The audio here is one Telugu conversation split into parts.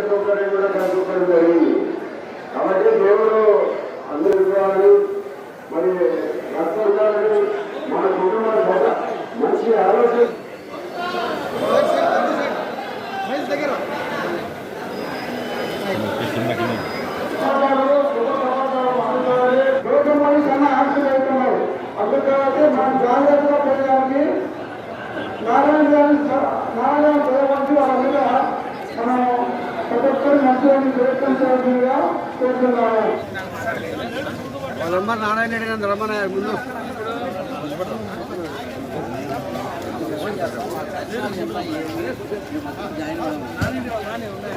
ప్రతి కూడా కల్పించడం జరిగింది. కాబట్టి దేవుడు అందరి కావాలి మరి భక్తులు కావాలి మన కుటుంబం కూడా మంచి ఆలోచన. అందుకే మనం జాగ్రత్తగా పెరగడానికి నారాయణ గారి నారాయణ పెరగడానికి వాళ్ళ మీద మనం ప్రతి ఒక్కరు మంచివాడిని ప్రయత్నించవలసిందిగా కోరుతున్నాము.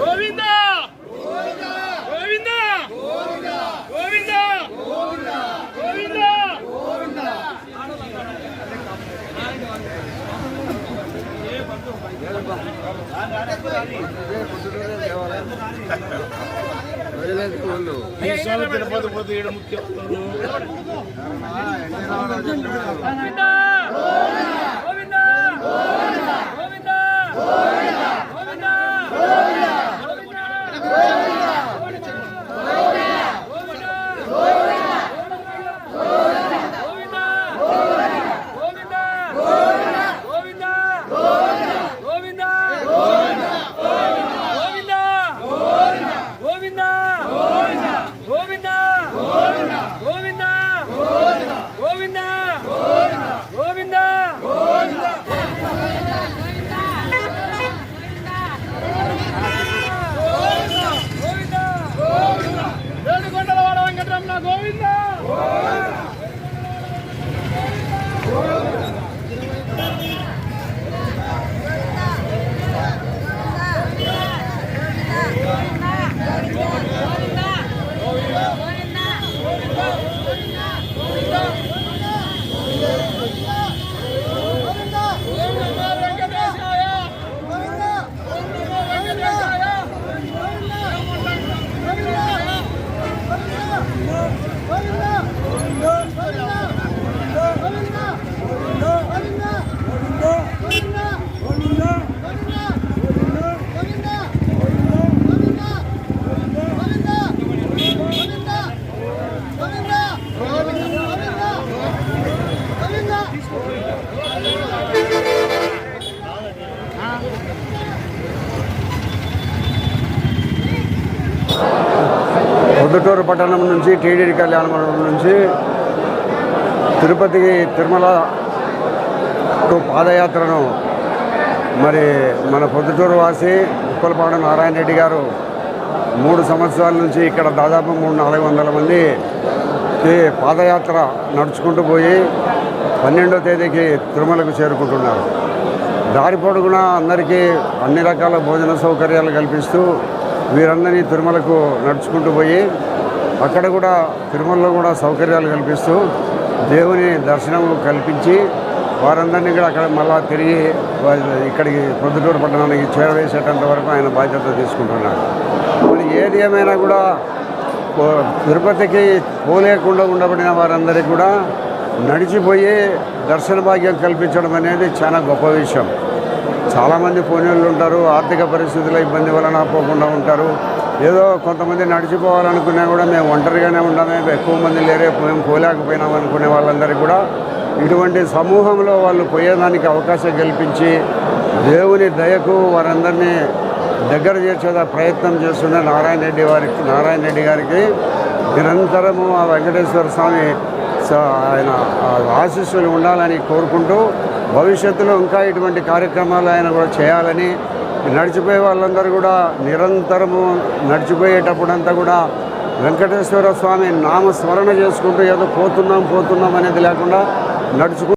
గోవిందా! తిరుపతి పోతే ఈడ పొద్దుటూరు పట్టణం నుంచి టీడీడీ కళ్యాణ మండపం నుంచి తిరుపతికి తిరుమల పాదయాత్రను మరి మన పొద్దుటూరు వాసి ఉప్పలపాడు నారాయణ రెడ్డి గారు మూడు సంవత్సరాల నుంచి ఇక్కడ దాదాపు మూడు నాలుగు వందల మంది ఈ పాదయాత్ర నడుచుకుంటూ పోయి పన్నెండో తేదీకి తిరుమలకు చేరుకుంటున్నారు. దారి పొడుగున అందరికీ అన్ని రకాల భోజన సౌకర్యాలు కల్పిస్తూ వీరందరినీ తిరుమలకు నడుచుకుంటూ పోయి అక్కడ కూడా తిరుమలలో కూడా సౌకర్యాలు కల్పిస్తూ దేవుని దర్శనం కల్పించి వారందరినీ కూడా అక్కడ మళ్ళా తిరిగి ఇక్కడికి ప్రొద్దుటూరు పట్టణానికి చేరవేసేటంత వరకు ఆయన బాధ్యత తీసుకుంటున్నాడు. మరి ఏది ఏమైనా కూడా పో- తిరుపతికి పోలేకుండా ఉండబడిన వారందరికీ కూడా నడిచిపోయి దర్శన భాగ్యం కల్పించడం అనేది చాలా గొప్ప విషయం. చాలామంది పోనీళ్ళు ఉంటారు ఆర్థిక పరిస్థితుల ఇబ్బంది వలన పోకుండా ఉంటారు. ఏదో కొంతమంది నడిచిపోవాలనుకున్నా కూడా మేము ఒంటరిగానే ఉండమే ఎక్కువ మంది లేరే మేము పోలేకపోయినాం అనుకునే వాళ్ళందరికీ కూడా ఇటువంటి సమూహంలో వాళ్ళు పోయేదానికి అవకాశం కల్పించి దేవుని దయకు వారందరినీ దగ్గర చేర్చేదా ప్రయత్నం చేస్తున్న నారాయణ రెడ్డి వారికి నారాయణ రెడ్డి గారికి నిరంతరము ఆ వెంకటేశ్వర స్వామి ఆయన ఆశీస్సులు ఉండాలని కోరుకుంటూ భవిష్యత్తులో ఇంకా ఇటువంటి కార్యక్రమాలు ఆయన కూడా చేయాలని నడిచిపోయే వాళ్ళందరూ కూడా నిరంతరము నడిచిపోయేటప్పుడంతా కూడా వెంకటేశ్వర స్వామి నామస్మరణ చేసుకుంటూ ఏదో పోతున్నాం పోతున్నాం అనేది లేకుండా నడుచుకు